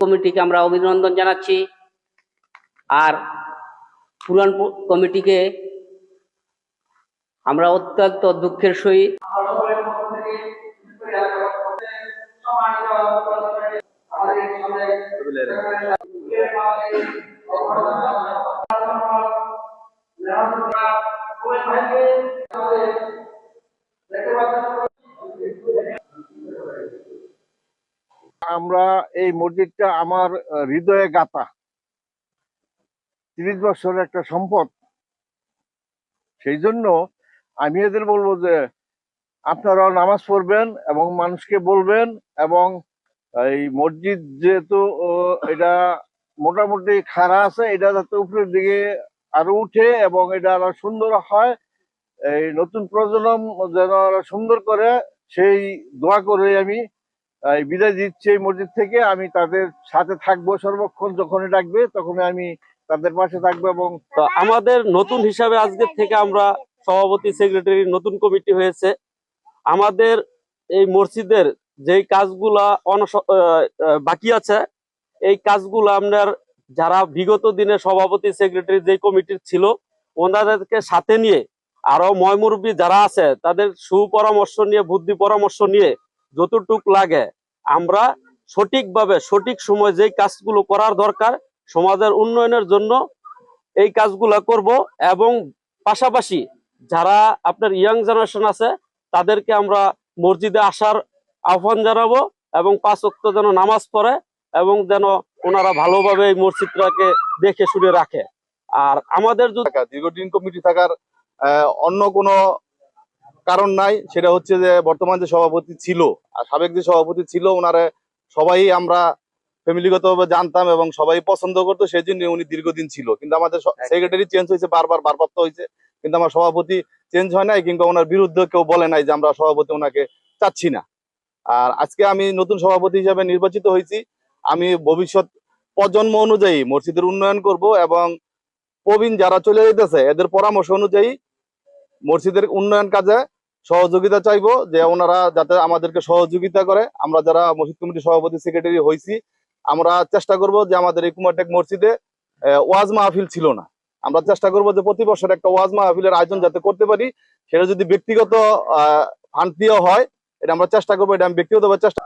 কমিটিকে আমরা অভিনন্দন জানাচ্ছি। আর পুরাণ কমিটিকে আমরা অত্যন্ত দুঃখের সহিত আমরা এই মসজিদটা আমার হৃদয়ে গাতা তিরিশ বছরের একটা সম্পদ। সেই জন্য আমি এদের বলব যে, আপনারাও নামাজ পড়বেন এবং মানুষকে বলবেন এবং এই মসজিদ যেহেতু এটা মোটামুটি খাড়া আছে, এটা যাতে উপরের দিকে আরও উঠে এবং এটা আরও সুন্দর হয়, এই নতুন প্রজন্ম যেন আরও সুন্দর করে সেই দোয়া করে আমি বিদায় দিচ্ছি এই মসজিদ থেকে। আমি তাদের সাথে থাকব সর্বক্ষণ, যখনই ডাকবে তখনই আমি তাদের পাশে থাকব এবং আমাদের নতুন হিসাবে আজকে থেকে আমরা সভাপতি, সেক্রেটারি, নতুন কমিটি হয়েছে। আমাদের এই মসজিদের যেই কাজগুলা অনস- বাকি আছে, এই কাজগুলো আপনার যারা বিগত দিনে সভাপতি, সেক্রেটারি যেই কমিটির ছিল, ওনাদেরকে সাথে নিয়ে আরও ময়মুরব্বী যারা আছে, তাদের সুপরামর্শ নিয়ে, বুদ্ধি পরামর্শ নিয়ে যতটুক লাগে। আমরা সঠিকভাবে, সঠিক সময় যেই কাজগুলো করার দরকার, সমাজের উন্নয়নের জন্য এই কাজগুলো করব এবং পাশাপাশি যারা আপনার ইয়াং জেনারেশন আছে, তাদেরকে আমরা মসজিদে আসার আহ্বান জানাব এবং পাঁচ ওয়াক্ত যেন নামাজ পড়ে এবং যেন ওনারা ভালোভাবে এই মসজিদটাকে দেখে শুনে রাখে। আর আমাদের দীর্ঘদিন কমিটি থাকার অন্য কোনো কারণ নাই সেটা হচ্ছে যে বর্তমান যে সভাপতি ছিল আর সাবেক যে সভাপতি ছিল ওনারা সবাই আমরা ফ্যামিলিগতভাবে জানতাম এবং সবাই পছন্দ করতো সেই জন্য উনি দীর্ঘদিন ছিল। কিন্তু আমাদের সেক্রেটারি চেঞ্জ হয়েছে বারবার ভারপ্রাপ্ত হয়েছে। কিন্তু আমার সভাপতি চেঞ্জ হয় নাই কিংবা ওনার বিরুদ্ধে কেউ বলে নাই যে আমরা সভাপতি ওনাকে চাচ্ছি না। আর আজকে আমি নতুন সভাপতি হিসাবে নির্বাচিত হয়েছি। আমি ভবিষ্যৎ প্রজন্ম অনুযায়ী মসজিদের উন্নয়ন করব এবং প্রবীণ যারা চলে যেতেছে এদের পরামর্শ অনুযায়ী মসজিদের উন্নয়ন কাজে সহযোগিতা চাইব যে ওনারা যাতে আমাদেরকে সহযোগিতা করে। আমরা যারা মসজিদ কমিটির সভাপতি, সেক্রেটারি হয়েছি আমরা চেষ্টা করব যে আমাদের এই কুমারটেক মসজিদে ওয়াজ মাহফিল ছিল না। আমরা চেষ্টা করব যে প্রতি বছর একটা ওয়াজ মাহফিলের আয়োজন যাতে করতে পারি। সেটা যদি ব্যক্তিগত ফান্ড দিয়ে হয়, এটা আমরা চেষ্টা করব, এটা আমি ব্যক্তিগতভাবে চেষ্টা